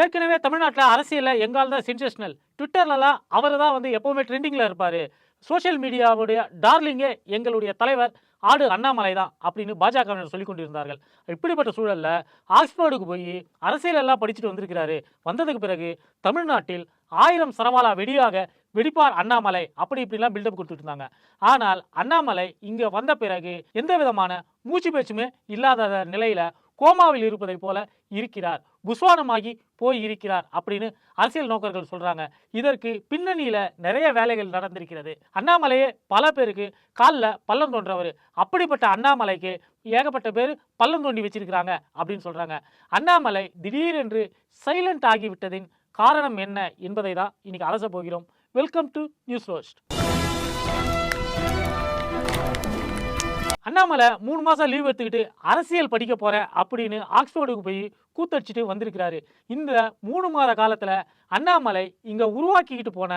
ஏற்கனவே தமிழ்நாட்டில் அரசியலில் எங்கால் தான் சென்சேஷனல் ட்விட்டர்லலாம் அவர் தான் வந்து எப்போவுமே ட்ரெண்டிங்கில் இருப்பார். சோஷியல் மீடியாவுடைய டார்லிங்கே எங்களுடைய தலைவர் ஆடு அண்ணாமலை தான் அப்படின்னு பாஜகவினர் சொல்லிக் கொண்டிருந்தார்கள். இப்படிப்பட்ட சூழலில் ஆக்ஸ்போர்டுக்கு போய் அரசியல் எல்லாம் படிச்சுட்டு வந்திருக்கிறாரு. வந்ததுக்கு பிறகு தமிழ்நாட்டில் ஆயிரம் சரமாலா வெடியாக வெடிப்பார் அண்ணாமலை. அப்படி இப்படிலாம் பில்டப் கொடுத்துட்டு இருந்தாங்க. ஆனால் அண்ணாமலை இங்கே வந்த பிறகு எந்த விதமான மூச்சு பேச்சுமே இல்லாத நிலையில் கோமாவில் இருப்பதை போல இருக்கிறார். புஸ்வானமாகி போய் இருக்கிறார் அப்படின்னு அரசியல் நோக்கர்கள் சொல்றாங்க. இதற்கு பின்னணியில நிறைய வேலைகள் நடந்திருக்கிறது. அண்ணாமலையே பல பேருக்கு காலில் பள்ளம் தோன்றவர். அப்படிப்பட்ட அண்ணாமலைக்கு ஏகப்பட்ட பேர் பள்ளம் தோண்டி வச்சிருக்கிறாங்க அப்படின்னு சொல்றாங்க. அண்ணாமலை திடீரென்று சைலண்ட் ஆகிவிட்டதின் காரணம் என்ன என்பதை தான் இன்னைக்கு அலச போகிறோம். Welcome to news roast. Annamalai மூணு மாதம் லீவ் எடுத்துக்கிட்டு அரசியல் படிக்க போகிறேன் அப்படின்னு ஆக்ஸ்போர்டுக்கு போய் கூத்தடிச்சிட்டு வந்திருக்கிறாரு. இந்த மூணு மாத காலத்தில் அண்ணாமலை இங்கே உருவாக்கிக்கிட்டு போன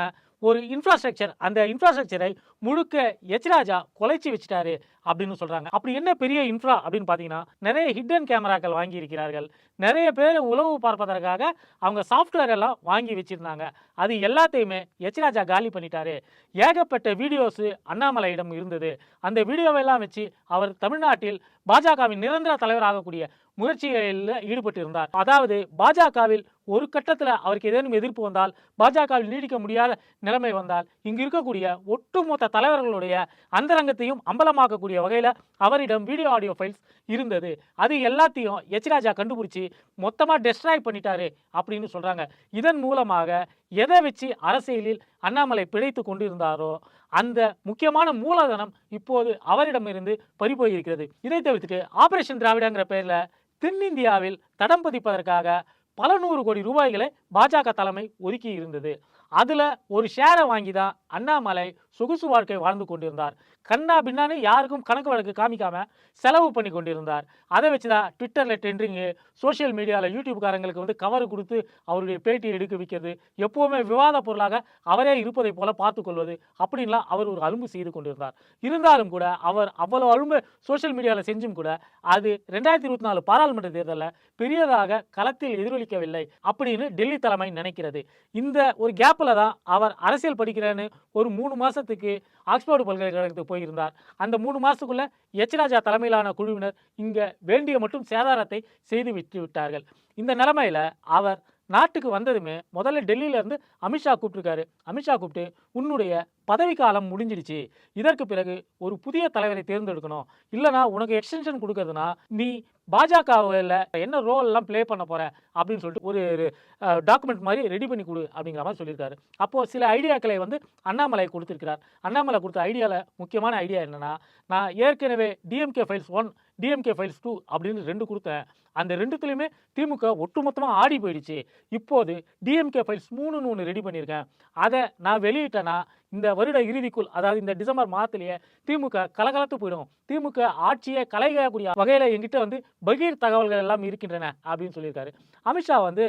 ஒரு இன்ஃப்ராஸ்ட்ரக்சர் அந்த இன்ஃப்ராஸ்ட்ரக்சரை முழுக்க எச்ராஜா கொலைச்சி வச்சுட்டாரு அப்படின்னு சொல்றாங்க. அப்படி என்ன பெரிய இன்ஃப்ரா அப்படின்னு பார்த்தீங்கன்னா நிறைய ஹிட்டன் கேமராக்கள் வாங்கி இருக்கிறார்கள் நிறைய பேர் உளவு பார்ப்பதற்காக அவங்க சாஃப்ட்வேர் எல்லாம் வாங்கி வச்சிருந்தாங்க. அது எல்லாத்தையுமே எச்ராஜா காலி பண்ணிட்டாரு. ஏகப்பட்ட வீடியோஸ் அண்ணாமலையிடம் இருந்தது. அந்த வீடியோவெல்லாம் வச்சு அவர் தமிழ்நாட்டில் பாஜகவின் நிரந்தர தலைவராகக்கூடிய முயற்சிகளில் ஈடுபட்டு இருந்தார் அதாவது பாஜகவில் ஒரு கட்டத்தில் அவருக்கு ஏதேனும் எதிர்ப்பு வந்தால் பாஜகவில் நீடிக்க முடியாத நிலைமை வந்தால் இங்கு இருக்கக்கூடிய ஒட்டுமொத்த தலைவர்களுடைய அந்தரங்கத்தையும் அம்பலமாக்கக்கூடிய வகையில் அவரிடம் வீடியோ ஆடியோ ஃபைல்ஸ் இருந்தது. அது எல்லாத்தையும் எச்ராஜா கண்டுபிடிச்சி மொத்தமாக டெஸ்ட்ராய் பண்ணிட்டாரு அப்படின்னு சொல்கிறாங்க இதன் மூலமாக எதை வச்சு அரசியலில் அண்ணாமலை பிழைத்து கொண்டிருந்தாரோ அந்த முக்கியமான மூலதனம் இப்போது அவரிடமிருந்து பறிபோயிருக்கிறது. இதை தவிர்த்துட்டு ஆபரேஷன் திராவிடங்கிற பெயரில் தென்னிந்தியாவில் தடம் பதிப்பதற்காக பல நூறு கோடி ரூபாய்களை பாஜக தலைமை ஒதுக்கி இருந்தது அதில் ஒரு ஷேரை வாங்கி தான் அண்ணாமலை சொகுசு வாழ்க்கை வாழ்ந்து கொண்டிருந்தார். கண்ணா பின்னான்னு யாருக்கும் கணக்கு வழக்கு காமிக்காம செலவு பண்ணி கொண்டிருந்தார். அதை வச்சு தான் ட்விட்டரில் ட்ரெண்டிங்கு சோஷியல் மீடியாவில் யூடியூப்காரங்களுக்கு வந்து கவர் கொடுத்து அவருடைய பேட்டியை எடுக்க வைக்கிறது. எப்போவுமே விவாத பொருளாக அவரே இருப்பதை போல பார்த்து கொள்வது அப்படின்லாம் அவர் ஒரு அலும்பு செய்து கொண்டிருந்தார். இருந்தாலும் கூட அவர் அவ்வளோ அலும்பு சோஷியல் மீடியாவில் செஞ்சும் கூட அது ரெண்டாயிரத்தி இருபத்தி நாலு பாராளுமன்ற தேர்தலில் பெரியதாக களத்தில் எதிரொலிக்கவில்லை அப்படின்னு டெல்லி தலைமை நினைக்கிறது. இந்த ஒரு கேப்பில் தான் அவர் அரசியல் படிக்கிறேன்னு ஒரு மூணு மாதத்துக்கு ஆக்ஸ்போர்டு பல்கலைக்கழகத்துக்கு போயிருந்தார். அந்த மூணு மாதத்துக்குள்ளே எச்ராஜா தலைமையிலான குழுவினர் இங்கே வேண்டிய மட்டும் சேதாரத்தை செய்து விட்டு விட்டார்கள். இந்த நிலைமையில் அவர் நாட்டுக்கு வந்ததுமே முதல்ல டெல்லியிலேருந்து அமித்ஷா கூப்பிட்டுருக்காரு. அமித்ஷா கூப்பிட்டு உன்னுடைய பதவிக்காலம் முடிஞ்சிடுச்சு. இதற்கு பிறகு ஒரு புதிய தலைவரை தேர்ந்தெடுக்கணும். இல்லைனா உனக்கு எக்ஸ்டென்ஷன் கொடுக்கறதுனா நீ பாஜகவில் என்ன ரோல் எல்லாம் ப்ளே பண்ண போற? அப்படின்னு சொல்லிட்டு ஒரு டாக்குமெண்ட் மாதிரி ரெடி பண்ணி கொடு அப்படிங்கிற மாதிரி சொல்லியிருக்காரு. அப்போ சில ஐடியாக்களை வந்து அண்ணாமலை கொடுத்திருக்கிறார். அண்ணாமலை கொடுத்த ஐடியாவில் முக்கியமான ஐடியா என்னன்னா நான் ஏற்கனவே DMK files one DMK files two அப்படின்னு ரெண்டு கொடுத்தேன். அந்த ரெண்டுத்துலையுமே திமுக ஒட்டுமொத்தமாக ஆடி போயிடுச்சு. இப்போது டிஎம்கே ஃபைல்ஸ் மூணுன்னு ஒன்று ரெடி பண்ணியிருக்கேன். அதை நான் வெளியிட்டேன்னா இந்த வருட இறுதிக்குள் அதாவது இந்த டிசம்பர் மாதத்திலேயே திமுக கலகலத்து போயிடும். திமுக ஆட்சியை கலைகக்கூடிய வகையில் எங்கிட்ட வந்து பகீர் தகவல்கள் எல்லாம் இருக்கின்றன அப்படின்னு சொல்லியிருக்காரு. அமித்ஷா வந்து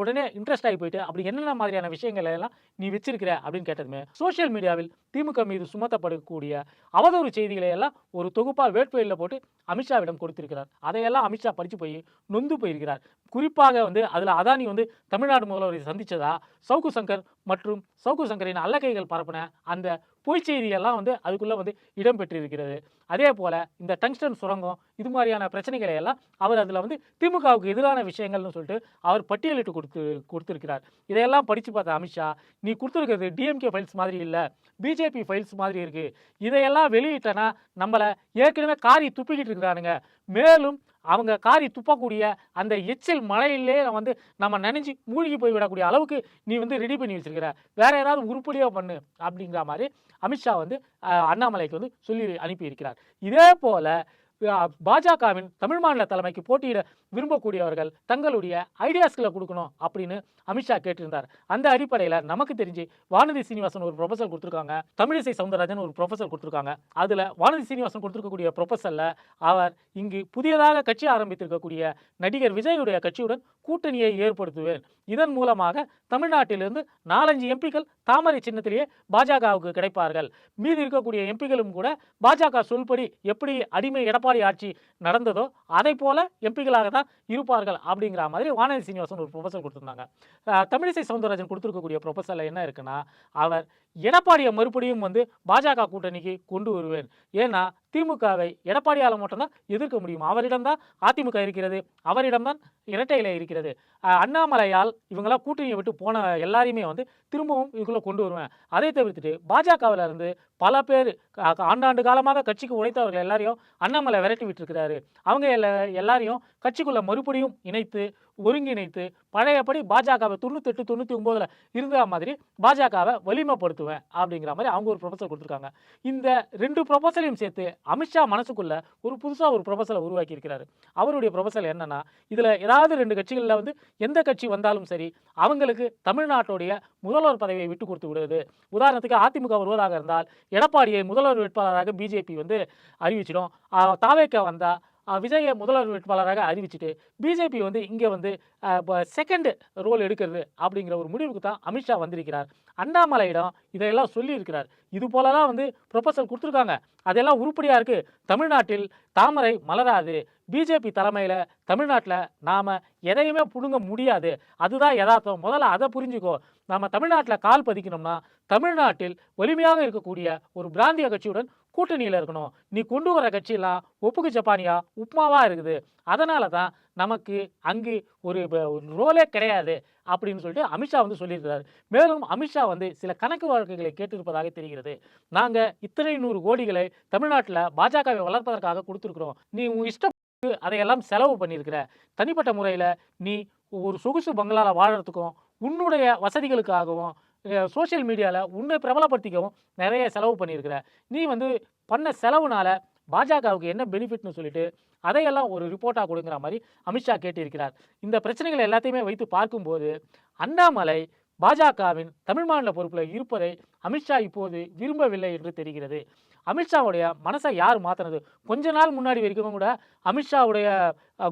உடனே இன்ட்ரெஸ்ட் ஆகி போயிட்டு அப்படி என்னென்ன மாதிரியான விஷயங்கள் எல்லாம் நீ வச்சிருக்கிற? அப்படின்னு கேட்டதுமே சோஷியல் மீடியாவில் திமுக மீது சுமத்தப்படக்கூடிய அவதூறு செய்திகளை எல்லாம் ஒரு தொகுப்பாக வேட்புகளில் போட்டு அமித்ஷாவிடம் கொடுத்திருக்கிறார். அதையெல்லாம் அமித்ஷா படித்து போய் நொந்து போயிருக்கிறார். குறிப்பாக வந்து அதில் அதானி வந்து தமிழ்நாடு முதல்வரை சந்தித்ததா சவுக்கு சங்கர் மற்றும் சவுக்கு சங்கரின் அல்லக்கைகள் பரப்பின அந்த பொய் செய்தியெல்லாம் வந்து அதுக்குள்ளே வந்து இடம்பெற்றிருக்கிறது அதே போல் இந்த டங்ஸ்டன் சுரங்கம் இது மாதிரியான பிரச்சனைகளை எல்லாம் அவர் அதில் வந்து திமுகவுக்கு எதிரான விஷயங்கள்னு சொல்லிட்டு அவர் பட்டியலிட்டு கொடுத்து கொடுத்துருக்கிறார். இதையெல்லாம் படித்து பார்த்த அமித்ஷா நீ கொடுத்துருக்கிறது டிஎம்கே ஃபைல்ஸ் மாதிரி இல்லை பிஜேபி ஃபைல்ஸ் மாதிரி இருக்குது இதையெல்லாம் வெளியிட்டனா நம்மளை ஏற்கனவே காரி துப்பிக்கிட்டு இருக்கிறானுங்க. மேலும் அவங்க காரி துப்பக்கூடிய அந்த எச்சில் மழையிலே வந்து நம்ம நினைஞ்சு மூழ்கி போய் விடக்கூடிய அளவுக்கு நீ வந்து ரெடி பண்ணி வச்சிருக்கிற. வேற ஏதாவது உருப்படியாக பண்ணு அப்படிங்கிற மாதிரி அமித்ஷா வந்து அண்ணாமலைக்கு வந்து சொல்லி அனுப்பியிருக்கிறார். இதே போல பாஜகவின் தமிழ் மாநில தலைமைக்கு போட்டியிட விரும்பக்கூடியவர்கள் தங்களுடைய ஐடியாஸ்களை கொடுக்கணும் அப்படின்னு அமித்ஷா கேட்டிருந்தார். அந்த அடிப்படையில் நமக்கு தெரிஞ்சு வானதி சீனிவாசன் ஒரு ப்ரொபசல் கொடுத்துருக்காங்க. தமிழிசை சவுந்தரராஜன் ஒரு ப்ரொஃபசர் கொடுத்துருக்காங்க. அதில் வானதி சீனிவாசன் கொடுத்துருக்கக்கூடிய ப்ரொஃபசரில் அவர் இங்கு புதியதாக கட்சி ஆரம்பித்திருக்கக்கூடிய நடிகர் விஜயுடைய கட்சியுடன் கூட்டணியை ஏற்படுத்துவேன். இதன் மூலமாக தமிழ்நாட்டிலிருந்து நாலஞ்சு எம்பிக்கள் தாமரை சின்னத்திலேயே பாஜகவுக்கு கிடைப்பார்கள். மீதி இருக்கக்கூடிய எம்பிகளும் கூட பாஜக சொல்படி எப்படி அடிமை எடப்பாடி ஆட்சி நடந்ததோ அதை போல எம்பிகளாக தான் இருப்பார்கள் அப்படிங்கிற மாதிரி வானதி சீனிவாசன் ஒரு ப்ரொபசல் கொடுத்துருந்தாங்க. தமிழிசை சவுந்தரராஜன் கொடுத்துருக்கக்கூடிய ப்ரொபசலில் என்ன இருக்குன்னா அவர் எடப்பாடியை மறுபடியும் வந்து பாஜக கூட்டணிக்கு கொண்டு வருவேன். ஏன்னா திமுகவை எடப்பாடியால் மட்டும்தான் எதிர்க்க முடியும். அவரிடம்தான் அதிமுக இருக்கிறது அவரிடம்தான் இரட்டை இலை இருக்கிறது அண்ணாமலையால் இவங்களாம் கூட்டணியை விட்டு போன எல்லாரையுமே வந்து திரும்பவும் இதுக்குள்ளே கொண்டு வருவேன். அதை தவிர்த்துட்டு பாஜகவில் இருந்து பல பேர் ஆண்டாண்டு காலமாக கட்சிக்கு உழைத்தவர்கள் எல்லாரையும் அண்ணாமலை விரட்டி விட்டுருக்கிறாரு. அவங்க எல்லா எல்லாரையும் கட்சிக்குள்ள மறுபடியும் இணைத்து ஒருங்கிணைத்து பழையபடி பாஜகவை தொண்ணூத்தெட்டு தொண்ணூற்றி ஒம்போதில் இருந்த மாதிரி பாஜகவை வலிமைப்படுத்துவேன் அப்படிங்கிற மாதிரி அவங்க ஒரு ப்ரொபசல் கொடுத்துருக்காங்க. இந்த ரெண்டு ப்ரொபசலையும் சேர்த்து அமித்ஷா மனசுக்குள்ள ஒரு புதுசாக ஒரு ப்ரொபசலை உருவாக்கி இருக்கிறாரு. அவருடைய ப்ரொபசல் என்னன்னா இதில் ஏதாவது ரெண்டு கட்சிகளில் வந்து எந்த கட்சி வந்தாலும் சரி அவங்களுக்கு தமிழ்நாட்டுடைய முதல்வர் பதவியை விட்டு கொடுத்து விடுவது உதாரணத்துக்கு அதிமுக வருவதாக இருந்தால் எடப்பாடியை முதல்வர் வேட்பாளராக பிஜேபி வந்து அறிவிச்சிடும். தாவேக்கா வந்தால் விஜயை முதல்வர் வேட்பாளராக அறிவிச்சுட்டு பிஜேபி வந்து இங்கே வந்து செகண்ட் ரோல் எடுக்கிறது அப்படிங்கிற ஒரு முடிவுக்கு தான் அமித்ஷா வந்திருக்கிறார். அண்ணாமலையிடம் இதையெல்லாம் சொல்லியிருக்கிறார். இது போலலாம் வந்து ப்ரொபசல் கொடுத்துருக்காங்க. அதெல்லாம் உருப்படியாக இருக்குது தமிழ்நாட்டில் தாமரை மலராது. பிஜேபி தலைமையில் தமிழ்நாட்டில் நாம் எதையுமே பிடுங்க முடியாது. அதுதான் யதார்த்தம். முதல்ல அதை புரிஞ்சுக்கோ. நம்ம தமிழ்நாட்டில் கால் பதிக்கணும்னா தமிழ்நாட்டில் வலிமையாக இருக்கக்கூடிய ஒரு பிராந்திய கட்சியுடன் கூட்டணியில் இருக்கணும். நீ கொண்டு வர கட்சியெல்லாம் ஒப்புக்கு ஜப்பானியா உப்மாவாக இருக்குது? அதனால தான் நமக்கு அங்கு ஒரு ஒரு ரோலே கிடையாது அப்படின்னு சொல்லிட்டு அமித்ஷா வந்து சொல்லியிருக்கிறார். மேலும் அமித்ஷா வந்து சில கணக்கு வழக்குகளை கேட்டிருப்பதாக தெரிகிறது. நாங்கள் இத்தனை நூறு கோடிகளை தமிழ்நாட்டில் பாஜகவை வளர்ப்பதற்காக கொடுத்துருக்குறோம். நீ உன் இஷ்டத்துக்கு அதையெல்லாம் செலவு பண்ணியிருக்கிற. தனிப்பட்ட முறையில் நீ ஒரு சொகுசு பங்களாவில் வாழறதுக்கும் உன்னுடைய வசதிகளுக்காகவும் சோஷியல் மீடியாவில் உன்னை பிரபலப்படுத்திக்கவும் நிறைய செலவு பண்ணியிருக்கிற. நீ வந்து பண்ண செலவுனால பாஜகவுக்கு என்ன பெனிஃபிட்னு சொல்லிட்டு அதையெல்லாம் ஒரு ரிப்போர்ட்டாக கொடுங்கிற மாதிரி அமித்ஷா கேட்டிருக்கிறார். இந்த பிரச்சனைகள் எல்லாத்தையுமே வைத்து பார்க்கும்போது அண்ணாமலை பாஜகவின் தமிழ் மாநில பொறுப்பில் இருப்பதை அமித்ஷா இப்போது விரும்பவில்லை என்று தெரிகிறது. அமித்ஷாவுடைய மனசை யார் மாற்றினது கொஞ்ச நாள் முன்னாடி வரைக்கும் கூட அமித்ஷாவுடைய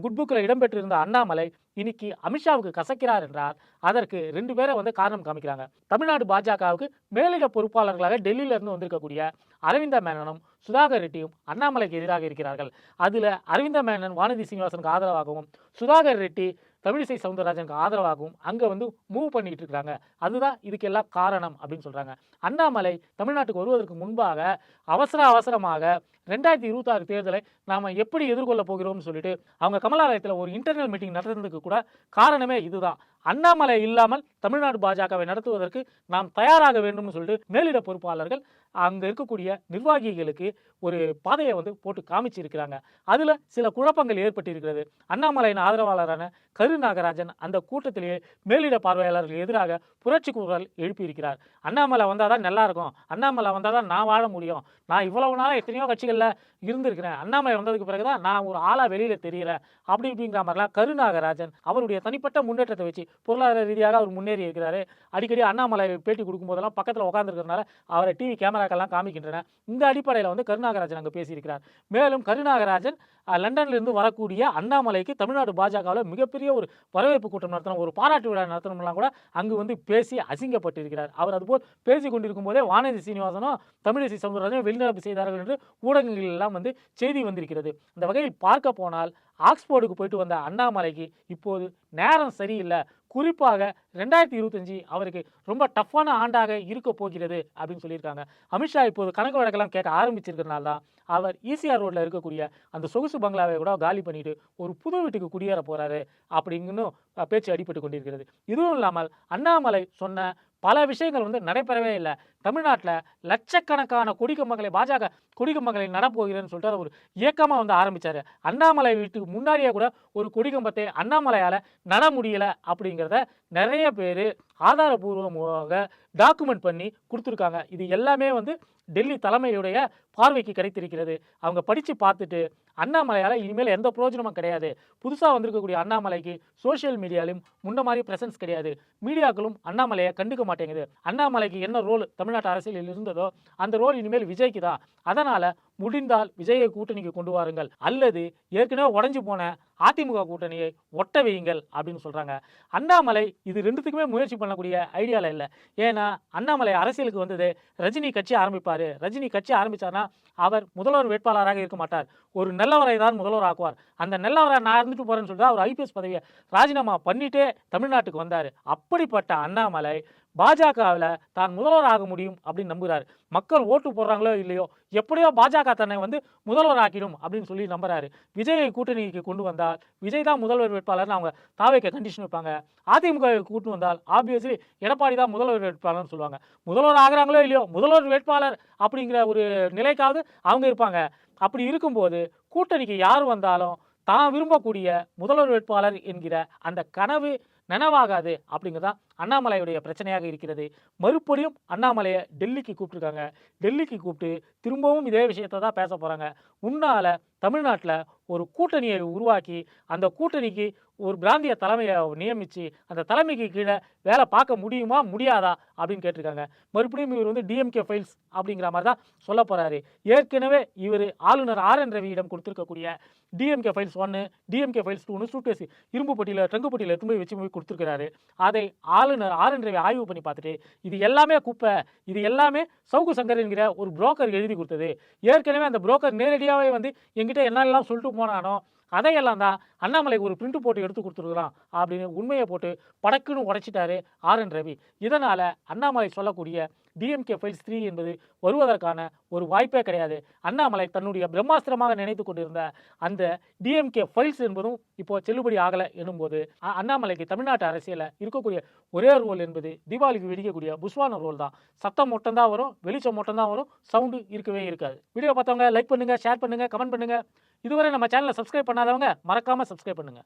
குட் புக்கில் இடம்பெற்றிருந்த அண்ணாமலை இன்னைக்கு அமித்ஷாவுக்கு கசக்கிறார் என்றால் அதற்கு ரெண்டு பேரை வந்து காரணம் காமிக்கிறாங்க. தமிழ்நாடு பாஜகவுக்கு மேலிட பொறுப்பாளர்களாக டெல்லியிலிருந்து வந்திருக்கக்கூடிய அரவிந்த மேனனும் சுதாகர் ரெட்டியும் அண்ணாமலைக்கு எதிராக இருக்கிறார்கள். அதில் அரவிந்த மேனன் வானதி சீனிவாசனுக்கு ஆதரவாகவும் சுதாகர் ரெட்டி தமிழிசை சவுந்தரராஜனுக்கு ஆதரவாகவும் அங்கே வந்து மூவ் பண்ணிட்டு இருக்கிறாங்க அதுதான் இதுக்கெல்லாம் காரணம் அப்படின்னு சொல்கிறாங்க அண்ணாமலை தமிழ்நாட்டுக்கு வருவதற்கு முன்பாக அவசர அவசரமாக ரெண்டாயிரத்தி இருபத்தாறு தேர்தலை நாம் எப்படி எதிர்கொள்ள போகிறோம்னு சொல்லிட்டு அவங்க கமலாலயத்தில் ஒரு இன்டர்னல் மீட்டிங் நடத்துறதுக்கு கூட காரணமே இதுதான். அண்ணாமலை இல்லாமல் தமிழ்நாடு பாஜகவை நடத்துவதற்கு நாம் தயாராக வேண்டும்னு சொல்லிட்டு மேலிட பொறுப்பாளர்கள் அங்கே இருக்கக்கூடிய நிர்வாகிகளுக்கு ஒரு பாதையை வந்து போட்டு காமிச்சிருக்கிறாங்க. அதில் சில குழப்பங்கள் ஏற்பட்டிருக்கிறது. அண்ணாமலையின் ஆதரவாளரான கரு நாகராஜன் அந்த கூட்டத்திலேயே மேலிட பார்வையாளர்கள் எதிராக புரட்சி குரல் எழுப்பியிருக்கிறார். அண்ணாமலை வந்தால் தான் நல்லாயிருக்கும். அண்ணாமலை வந்தால் தான் நான் வாழ முடியும். நான் இவ்வளவு நாளாக எத்தனையோ கட்சிகளில் இருந்திருக்கிறேன். அண்ணாமலை வந்ததுக்கு பிறகு தான் நான் ஒரு ஆளாக வெளியில் தெரியறேன் அப்படி இப்படிங்கிற மாதிரிலாம் கரு நாகராஜன் அவருடைய தனிப்பட்ட முன்னேற்றத்தை வச்சு பொருளாதார ரீதியாக அவர் முன்னேறி இருக்கிறாரு அடிக்கடி அண்ணாமலை பேட்டி கொடுக்கும்போதெல்லாம் பக்கத்தில் உட்காந்துருக்கிறதுனால அவரை டிவி கேமரா கேமராக்கெல்லாம் காமிக்கின்றன. இந்த அடிப்படையில் வந்து கருநாகராஜன் அங்கே பேசியிருக்கிறார். மேலும் கருநாகராஜன் லண்டன்லேருந்து வரக்கூடிய அண்ணாமலைக்கு தமிழ்நாடு பாஜகவில் மிகப்பெரிய ஒரு வரவேற்பு கூட்டம் நடத்தணும் ஒரு பாராட்டு விழா நடத்தணும்லாம் கூட அங்கு வந்து பேசி அசிங்கப்பட்டிருக்கிறார். அவர் அதுபோல் பேசி கொண்டிருக்கும் போதே வானதி சீனிவாசனும் தமிழிசை சவுந்தரராஜனும் வெளிநடப்பு செய்தார்கள் என்று ஊடகங்கள் எல்லாம் வந்து செய்தி வந்திருக்கிறது. இந்த வகையில் பார்க்க போனால் ஆக்ஸ்போர்டுக்கு போயிட்டு வந்த அண்ணாமலைக்கு இப்போது நேரம் சரியில்லை. குறிப்பாக ரெண்டாயிரத்தி இருபத்தஞ்சி அவருக்கு ரொம்ப டஃப்பான ஆண்டாக இருக்க போகிறது அப்படின்னு சொல்லியிருக்காங்க. அமித்ஷா இப்போது கணக்கு வழக்கெல்லாம் கேட்க ஆரம்பிச்சிருக்கிறனால தான் அவர் ஈசிஆர் ரோட்டில் இருக்கக்கூடிய அந்த சொகுசு பங்களாவை கூட காலி பண்ணிட்டு ஒரு புது வீட்டுக்கு குடியேற போறாரு அப்படிங்கன்னு பேச்சு அடிபட்டு கொண்டிருக்கிறது. இதுவும் இல்லாமல் அண்ணாமலை சொன்ன பல விஷயங்கள் வந்து நடைபெறவே இல்லை. தமிழ்நாட்டில் லட்சக்கணக்கான கொடிக்கம்பங்களை பாஜக கொடிக்கம்பங்களை நடப்போகிறேன்னு சொல்லிட்டு அதை ஒரு இயக்கமாக வந்து ஆரம்பித்தார் அண்ணாமலை வீட்டுக்கு முன்னாடியே கூட ஒரு கொடிக்கம்பத்தை அண்ணாமலையால் நட முடியலை அப்படிங்கிறத நிறைய பேர் ஆதாரபூர்வமாக டாக்குமெண்ட் பண்ணி கொடுத்துருக்காங்க. இது எல்லாமே வந்து டெல்லி தலைமையுடைய பார்வைக்கு கிடைத்திருக்கிறது. அவங்க படித்து பார்த்துட்டு அண்ணாமலையால் இனிமேல் எந்த பிரயோஜனமும் கிடையாது. புதுசாக வந்திருக்கக்கூடிய அண்ணாமலைக்கு சோஷியல் மீடியாலையும் முன்ன மாதிரி பிரசன்ஸ் கிடையாது. மீடியாக்களும் அண்ணாமலையை கண்டுக்க மாட்டேங்குது. அண்ணாமலைக்கு என்ன ரோல் தமிழ்நாட்டு அரசியலில் இருந்ததோ அந்த ரோல் இனிமேல் விஜய்க்கு தான் அதனால் முடிந்தால் விஜயை கூட்டணிக்கு கொண்டு வாருங்கள். அல்லது ஏற்கனவே உடஞ்சி போன அதிமுக கூட்டணியை ஒட்ட வையுங்கள் அப்படின்னு சொல்கிறாங்க அண்ணாமலை இது ரெண்டுத்துக்குமே முயற்சி பண்ணக்கூடிய ஐடியாவில் இல்லை. ஏன்னா அண்ணாமலை அரசியலுக்கு வந்தது ரஜினி கட்சி ஆரம்பிப்பார். ரஜினி கட்சி ஆரம்பிச்சார்னா அவர் முதல்வர் வேட்பாளராக இருக்க மாட்டார். ஒரு நல்லவரை தான் முதல்வர் ஆக்குவார். அந்த நல்லவரை நான் இருந்துட்டு போகிறேன்னு சொல்லிட்டு அவர் ஐபிஎஸ் பதவியை ராஜினாமா பண்ணிட்டே தமிழ்நாட்டுக்கு வந்தார். அப்படிப்பட்ட அண்ணாமலை பாஜகவில் தான் முதல்வர் ஆக முடியும் அப்படின்னு நம்புகிறார் மக்கள் ஓட்டு போடுறாங்களோ இல்லையோ எப்படியோ பாஜக தன்னை வந்து முதல்வர் ஆக்கிடும் அப்படின்னு சொல்லி நம்புறாரு. விஜயை கூட்டணிக்கு கொண்டு வந்தால் விஜய் தான் முதல்வர் வேட்பாளர்னு அவங்க தாவைக்க கண்டிஷன் வைப்பாங்க. அதிமுக கூட்டு வந்தால் ஆப்வியஸ்லி எடப்பாடி தான் முதல்வர் வேட்பாளர்னு சொல்லுவாங்க. முதல்வர் ஆகிறாங்களோ இல்லையோ முதல்வர் வேட்பாளர் அப்படிங்கிற ஒரு நிலைக்காவது அவங்க இருப்பாங்க. அப்படி இருக்கும்போது கூட்டணிக்கு யார் வந்தாலும் தான் விரும்பக்கூடிய முதல்வர் வேட்பாளர் என்கிற அந்த கனவு நனவாகாது அப்படிங்கிறதான் அண்ணாமலையுடைய பிரச்சனையாக இருக்கிறது. மறுபடியும் அண்ணாமலையை டெல்லிக்கு கூப்பிட்டுருக்காங்க. டெல்லிக்கு கூப்பிட்டு திரும்பவும் இதே விஷயத்தை தான் பேச போகிறாங்க உன்னால் தமிழ்நாட்டில் ஒரு கூட்டணியை உருவாக்கி அந்த கூட்டணிக்கு ஒரு பிராந்திய தலைமையை நியமித்து அந்த தலைமைக்கு கீழே வேலை பார்க்க முடியுமா முடியாதா அப்படின்னு கேட்டிருக்காங்க. மறுபடியும் இவர் வந்து டிஎம்கே ஃபைல்ஸ் அப்படிங்கிற மாதிரி தான் சொல்ல போகிறாரு ஏற்கனவே இவர் ஆளுநர் ஆர் என் ரவியிடம் கொடுத்துருக்கக்கூடிய டிஎம்கே ஃபைல்ஸ் ஒன்று டிஎம்கே ஃபைல்ஸ் டூன்னு சூட்கேஸ் இரும்பு பட்டியில் ட்ரங்கு பட்டியில் எடுத்து போய் வச்சு போய் கொடுத்துருக்கிறாரு. அதை ஆளுநர் ஆர் என் ரவி ஆய்வு பண்ணி பார்த்துட்டு இது எல்லாமே குப்பை இது எல்லாமே சவுக்கு சங்கர் என்கிற ஒரு புரோக்கர் எழுதி கொடுத்தது. ஏற்கனவே அந்த புரோக்கர் நேரடியாகவே வந்து என்கிட்ட என்னெல்லாம் சொல்லிட்டு போனானோ அதையெல்லாம் தான் அண்ணாமலைக்கு ஒரு பிரிண்ட் போட்டு எடுத்து கொடுத்துருக்குறான் அப்படின்னு உண்மையை போட்டு படக்குன்னு உடைச்சிட்டாரு ஆர் என் ரவி. இதனால் அண்ணாமலை சொல்லக்கூடிய டிஎம்கே ஃபைல்ஸ் த்ரீ என்பது வருவதற்கான ஒரு வாய்ப்பே கிடையாது. அண்ணாமலை தன்னுடைய பிரம்மாஸ்திரமாக நினைத்து கொண்டிருந்த அந்த டிஎம்கே ஃபைல்ஸ் என்பதும் இப்போ செல்லுபடி ஆகலை எனும்போது அண்ணாமலைக்கு தமிழ்நாட்டு அரசியலில் இருக்கக்கூடிய ஒரே ரோல் என்பது தீபாவளிக்கு வெடிக்கக்கூடிய புஷ்வான ரோல் தான். சத்தம் மட்டும் தான் வரும் வெளிச்சம் மட்டும் தான் வரும் சவுண்டு இருக்கவே இருக்காது. வீடியோ பார்த்தவங்க லைக் பண்ணுங்கள் ஷேர் பண்ணுங்கள் கமெண்ட் பண்ணுங்கள் இதுவரை நம்ம சேனலை சப்ஸ்கிரைப் பண்ணாதவங்க மறக்காம சப்ஸ்கிரைப் பண்ணுங்க.